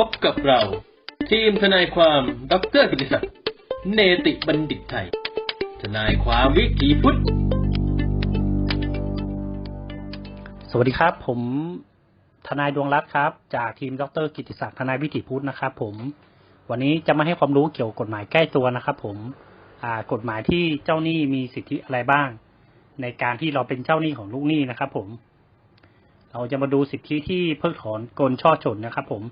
พบกับเรา ทีมทนายความดรกิติศักดิ์เนติบัณฑิตไทย ทนายความวิถีพุทธ สวัสดีครับ ผมทนายดวงรัตน์ครับ จากทีมดรกิติศักดิ์ทนายวิถีพุทธนะครับ ผม วันนี้จะมาให้ความรู้เกี่ยวกับกฎหมายใกล้ตัวนะครับ ผมกฎหมายที่เจ้าหนี้มีสิทธิอะไรบ้าง ในการที่เราเป็นเจ้าหนี้ของลูกหนี้นะครับ ผม เราจะมาดูสิทธิที่เพิกถอนกลช่อฉนนะครับ ผม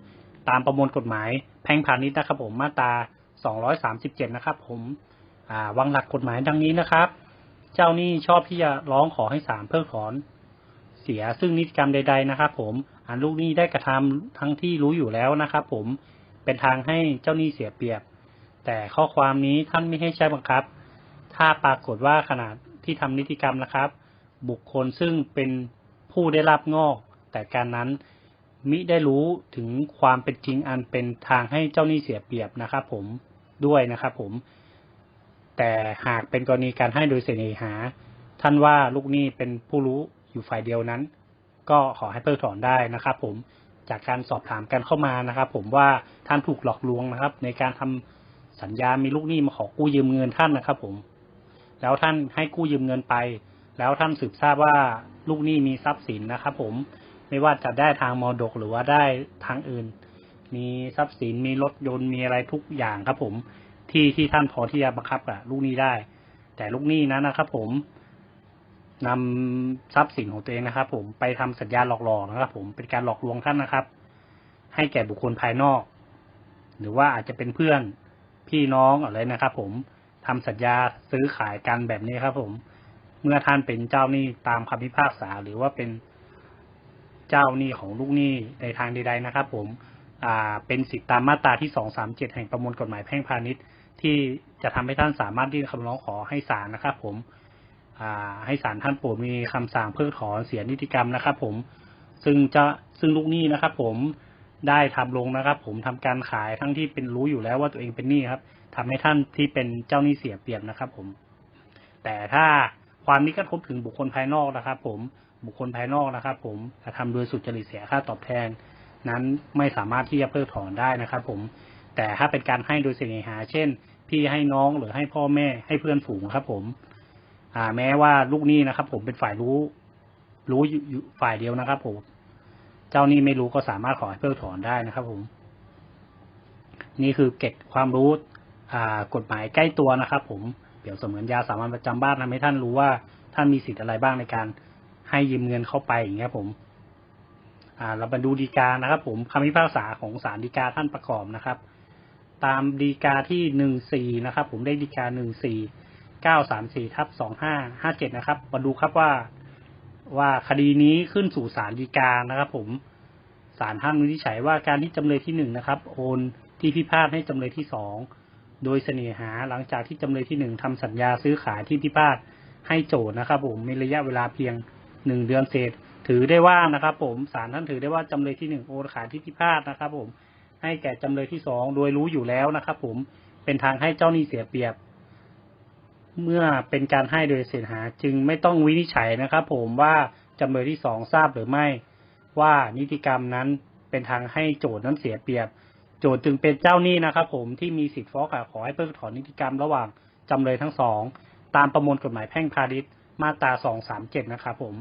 ตามประมวลกฎหมาย แพ่งพาณิชย์นะครับ ผมมาตรา 237 นะครับ ผมวางหลักกฎหมายดังนี้นะครับ เจ้าหนี้ชอบที่จะร้องขอให้ศาลเพิกถอน เสียซึ่งนิติกรรมใด ๆ นะครับ ผมอันลูกหนี้ได้กระทำทั้งที่รู้อยู่แล้วนะครับ ผมเป็นทางให้เจ้าหนี้เสียเปรียบ แต่ข้อความนี้ท่านไม่ให้ใช้บังคับ ถ้าปรากฏว่าขณะที่ทำนิติกรรมนะครับ บุคคลซึ่งเป็นผู้ได้รับงอก แต่การนั้น มิได้รู้ถึงความเป็นจริงอันเป็นทางให้เจ้าหนี้เสียเปรียบนะครับผมด้วยนะครับผม แต่หากเป็นกรณีการให้โดยเสน่หา ท่านว่าลูกหนี้เป็นผู้รู้อยู่ฝ่ายเดียวนั้น ก็ขอให้เพิกถอนได้นะครับผมจากการสอบถามกันเข้ามานะครับ ผมว่าท่านถูกหลอกลวงนะครับ ในการทำสัญญามีลูกหนี้มาขอกู้ยืมเงินท่านนะครับ ผม แล้วท่านให้กู้ยืมเงินไป แล้วท่านสืบทราบว่าลูกหนี้มีทรัพย์สินนะครับ ผม ไม่ว่าจะได้ทางมรดกหรือว่าได้ทางอื่น มีทรัพย์สินมีรถยนต์มีอะไรทุกอย่างครับ ผมที่ที่ท่านพอที่จะบังคับกับลูกหนี้ได้ แต่ลูกหนี้นั้นนะครับ ผมนำทรัพย์สินของตัวเองนะครับ ผมไปทำสัญญาหลอกๆนะครับ ผมเป็นการหลอกลวงท่านนะครับ ให้แก่บุคคลภายนอก หรือว่าอาจจะเป็นเพื่อนพี่น้องอะไรนะครับ ผมทำสัญญาซื้อขายกันแบบนี้ครับ ผม เมื่อท่านเป็นเจ้าหนี้ตามคำพิพากษา หรือว่าเป็น เจ้าหนี้ของลูกหนี้ในทางใดๆนะครับ ผมเป็นสิทธิตามมาตราที่สองสามเจ็ดแห่งประมวลกฎหมายแพ่งพาณิชย์ที่จะทำให้ท่านสามารถยื่นคำร้องขอให้ศาลนะครับ ผมให้ศาลท่านโปรดมีคำสั่งเพิกถอนเสียนิติกรรมนะครับ ผมซึ่งจะซึ่งลูกหนี้นะครับ ผมได้ทำลงนะครับ ผมทำการขายทั้งที่เป็นรู้อยู่แล้วว่าตัวเองเป็นหนี้ครับทำให้ท่านที่เป็นเจ้าหนี้เสียเปรียบนะครับ ผม แต่ถ้าความนี้กระทบถึงบุคคลภายนอกนะครับ ผม บุคคลภายนอกนะครับ ผมกระทำโดยสุจริตเสียค่าตอบแทน นั้นไม่สามารถที่จะเพิกถอนได้นะครับ ผม แต่ถ้าเป็นการให้โดยเสน่หา เช่น พี่ให้น้องหรือให้พ่อแม่ให้เพื่อนฝูงครับ ผมอ่าแม้ว่าลูกหนี้นะครับ ผมเป็นฝ่ายรู้ รู้อยู่ฝ่ายเดียวนะครับ ผม เจ้าหนี้ไม่รู้ก็สามารถขอให้เพิกถอนได้นะครับ ผม นี่คือเก็บความรู้อ่ากฎหมายใกล้ตัวนะครับ ผมเปรียบเสมือนยาสามัญประจำบ้านทำให้ท่านรู้ว่าท่านมีสิทธิ์อะไรบ้างในการ ให้ยืมเงินเข้าไปอย่างเงี้ยผมอ่าเรามาดูดีกานะครับ ผมคำพิพากษาของศาลฎีกาท่านประกอบนะครับ ตามฎีกาที่หนึ่งสี่นะครับ ผมได้ฎีกาหนึ่งสี่เก้าสามสี่ทับสองห้าห้าเจ็ดนะครับ มาดูครับว่าว่าคดีนี้ขึ้นสู่ศาลฎีกานะครับ ผมศาลท่านวินิจฉัยว่าการที่จำเลยที่หนึ่งนะครับ โอนที่พิพาทให้จำเลยที่สองโดยเสน่หาหลังจากที่จำเลยที่หนึ่งทำสัญญาซื้อขายที่พิพาทให้โจทนะครับ ผมมีระยะเวลาเพียง หนึ่งเดือนเศษ ถือได้ว่านะครับ ผมศาลท่านถือได้ว่าจำเลยที่หนึ่งโอนขายที่พิพาทนะครับ ผม ให้แก่จำเลยที่สองโดยรู้อยู่แล้วนะครับ ผมเป็นทางให้เจ้าหนี้เสียเปรียบ เมื่อเป็นการให้โดยเสน่หาจึงไม่ต้องวินิจฉัยนะครับ ผมว่าจำเลยที่สองทราบหรือไม่ ว่านิติกรรมนั้นเป็นทางให้โจทย์นั้นเสียเปรียบ โจทย์จึงเป็นเจ้าหนี้นะครับ ผมที่มีสิทธิ์ฟ้องขอให้เพิกถอนนิติกรรมระหว่างจำเลยทั้งสองตามประมวลกฎหมายแพ่งพาณิชย์มาตราสองสามเจ็ดนะครับผม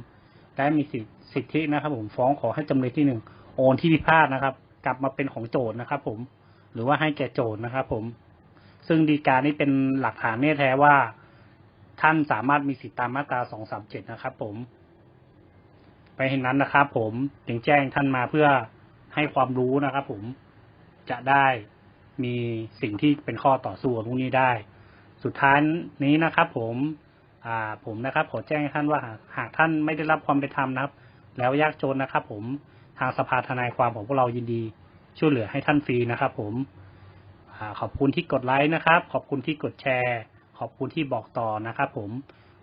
และมีสิทธิสิทธินะครับผมฟ้องขอให้จำเลยที่หนึ่งโอนที่พิพาทนะครับ กลับมาเป็นของโจทย์นะครับ ผมหรือว่าให้แก่โจทย์นะครับ ผม ซึ่งดีการนี้เป็นหลักฐานแน่แท้ว่า ท่านสามารถมีสิทธิตามมาตราสองสามเจ็ดนะครับ ผม ไปเห็นนั้นนะครับ ผมจึงแจ้งท่านมาเพื่อให้ความรู้นะครับ ผมจะได้มีสิ่งที่เป็นข้อต่อสู้กับพวกนี้ได้ สุดท้ายนี้นะครับ ผม อ่าผมนะครับ ขอแจ้งให้ท่านว่าหากท่านไม่ได้รับความเป็นธรรมนะครับ แล้วยากจนนะครับ ผมทางสภาทนายความของพวกเรายินดี ช่วยเหลือให้ท่านฟรีนะครับ ผมอขอบคุณที่กดไลค์นะครับ ขอบคุณที่กดแชร์ ขอบคุณที่บอกต่อนะครับ ผม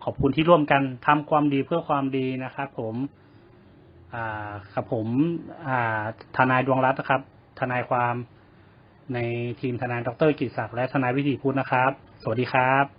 ขอบคุณที่ร่วมกันทำความดีเพื่อความดีนะครับผมอ่าครับผมทนายดวงรัตน์นะครับ ทนายความในทีมทนายดรกิตศักดิ์และทนายวิถีพุทธนะครับ สวัสดีครับ